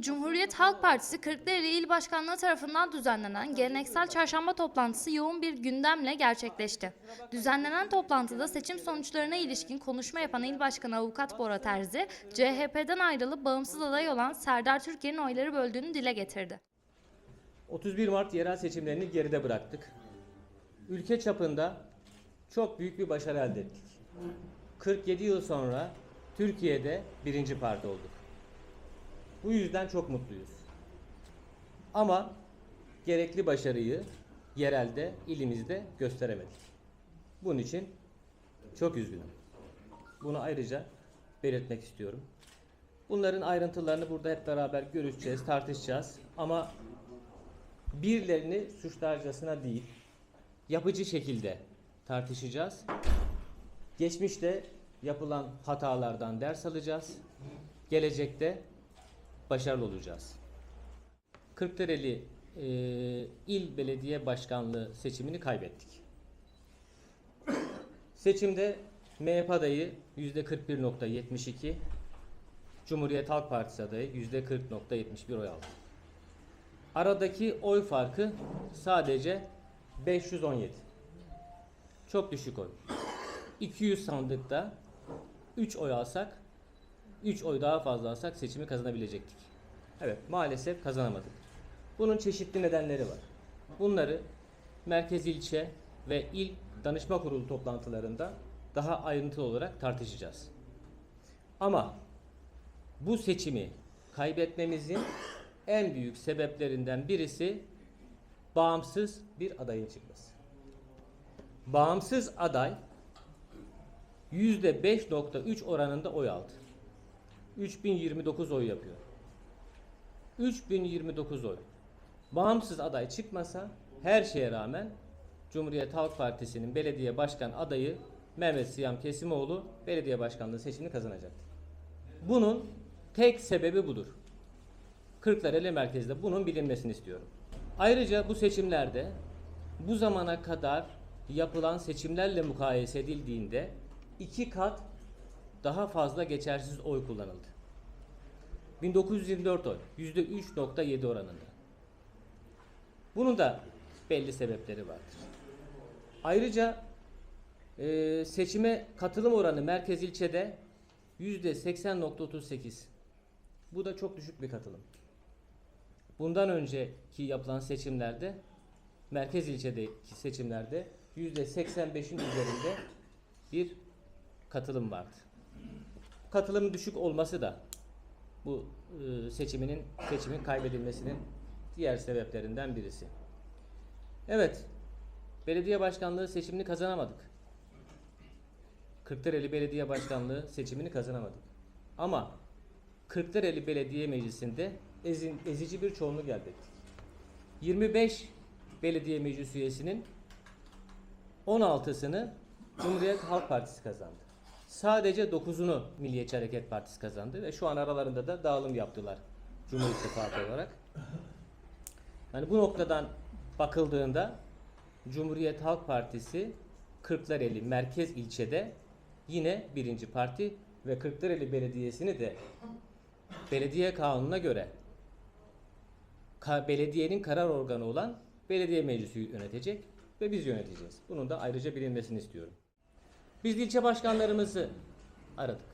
Cumhuriyet Halk Partisi Kırklareli İl Başkanlığı tarafından düzenlenen geleneksel çarşamba toplantısı yoğun bir gündemle gerçekleşti. Düzenlenen toplantıda seçim sonuçlarına ilişkin konuşma yapan İl Başkanı Avukat Bora Terzi, CHP'den ayrılıp bağımsız aday olan Serdar Türkiye'nin oyları böldüğünü dile getirdi. 31 Mart yerel seçimlerini geride bıraktık. Ülke çapında çok büyük bir başarı elde ettik. 47 yıl sonra Türkiye'de birinci parti olduk. Bu yüzden çok mutluyuz. Ama gerekli başarıyı yerelde, ilimizde gösteremedik. Bunun için çok üzgünüm. Bunu ayrıca belirtmek istiyorum. Bunların ayrıntılarını burada hep beraber görüşeceğiz, tartışacağız. Ama birilerini suçlarcasına değil, yapıcı şekilde tartışacağız. Geçmişte yapılan hatalardan ders alacağız. Gelecekte başarılı olacağız. Kırklareli e, İl Belediye Başkanlığı seçimini kaybettik. Seçimde MHP adayı %41.72, Cumhuriyet Halk Partisi adayı %40.71 oy aldı. Aradaki oy farkı sadece 517. Çok düşük oy. 200 sandıkta 3 oy alsak 3 oy daha fazla alsak seçimi kazanabilecektik. Evet maalesef kazanamadık. Bunun çeşitli nedenleri var. Bunları merkez ilçe ve il danışma kurulu toplantılarında daha ayrıntılı olarak tartışacağız. Ama bu seçimi kaybetmemizin en büyük sebeplerinden birisi bağımsız bir adayın çıkması. Bağımsız aday %5.3 oranında oy aldı. 3029 oy yapıyor. 3029 oy. Bağımsız aday çıkmasa her şeye rağmen Cumhuriyet Halk Partisi'nin belediye başkan adayı Mehmet Siyam Kesimoğlu belediye başkanlığı seçimini kazanacaktı. Bunun tek sebebi budur. Kırklareli merkezde bunun bilinmesini istiyorum. Ayrıca bu seçimlerde bu zamana kadar yapılan seçimlerle mukayese edildiğinde iki kat daha fazla geçersiz oy kullanıldı. 1924 oy %3.7 oranında. Bunun da belli sebepleri vardır. Ayrıca e, seçime katılım oranı merkez ilçede %80.38. Bu da çok düşük bir katılım. Bundan önceki yapılan seçimlerde merkez ilçedeki seçimlerde %85'in üzerinde bir katılım vardı. Katılım düşük olması da bu e, seçiminin seçimin kaybedilmesinin diğer sebeplerinden birisi. Evet. Belediye başkanlığı seçimini kazanamadık. Kırklareli Belediye Başkanlığı seçimini kazanamadık. Ama Kırklareli Belediye Meclisi'nde ezin, ezici bir çoğunluk elde ettik. 25 belediye meclis üyesinin 16'sını Cumhuriyet Halk Partisi kazandı. Sadece 9'unu Milliyetçi Hareket Partisi kazandı ve şu an aralarında da dağılım yaptılar Cumhur İttifakı olarak. Yani bu noktadan bakıldığında Cumhuriyet Halk Partisi Kırklareli merkez ilçede yine birinci parti ve Kırklareli Belediyesi'ni de belediye kanununa göre belediyenin karar organı olan belediye meclisi yönetecek ve biz yöneteceğiz. Bunun da ayrıca bilinmesini istiyorum. Biz ilçe başkanlarımızı aradık.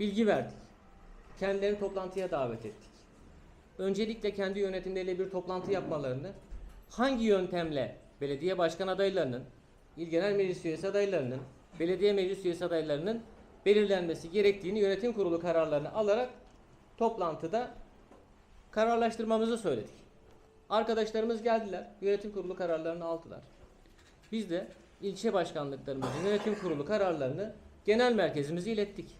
Bilgi verdik. Kendilerini toplantıya davet ettik. Öncelikle kendi yönetimleriyle bir toplantı yapmalarını, hangi yöntemle belediye başkan adaylarının, il genel meclis üyesi adaylarının, belediye meclis üyesi adaylarının belirlenmesi gerektiğini yönetim kurulu kararlarını alarak toplantıda kararlaştırmamızı söyledik. Arkadaşlarımız geldiler, yönetim kurulu kararlarını aldılar. Biz de ilçe başkanlıklarımızın yönetim kurulu kararlarını genel merkezimize ilettik.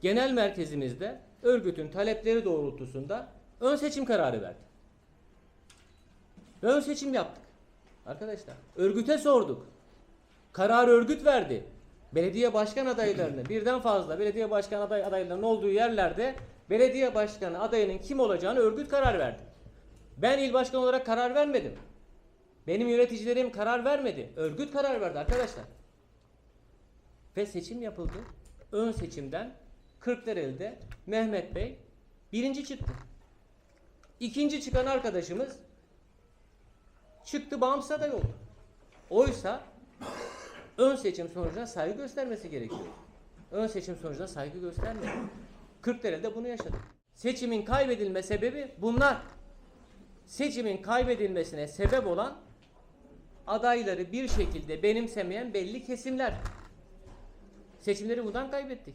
Genel merkezimizde örgütün talepleri doğrultusunda ön seçim kararı verdi. Ve ön seçim yaptık. Arkadaşlar örgüte sorduk. Karar örgüt verdi. Belediye başkan adaylarını birden fazla belediye başkan aday adaylarının olduğu yerlerde belediye başkanı adayının kim olacağını örgüt karar verdi. Ben il başkanı olarak karar vermedim. Benim yöneticilerim karar vermedi. Örgüt karar verdi arkadaşlar. Ve seçim yapıldı. Ön seçimden Kırklareli'de Mehmet Bey Birinci çıktı. İkinci çıkan arkadaşımız çıktı bağımsız aday oldu. Oysa ön seçim sonucuna saygı göstermesi gerekiyor. Ön seçim sonucuna saygı göstermedi. Kırklareli'de bunu yaşadık. Seçimin kaybedilme sebebi bunlar. Seçimin kaybedilmesine sebep olan adayları bir şekilde benimsemeyen belli kesimler. Seçimleri bundan kaybettik.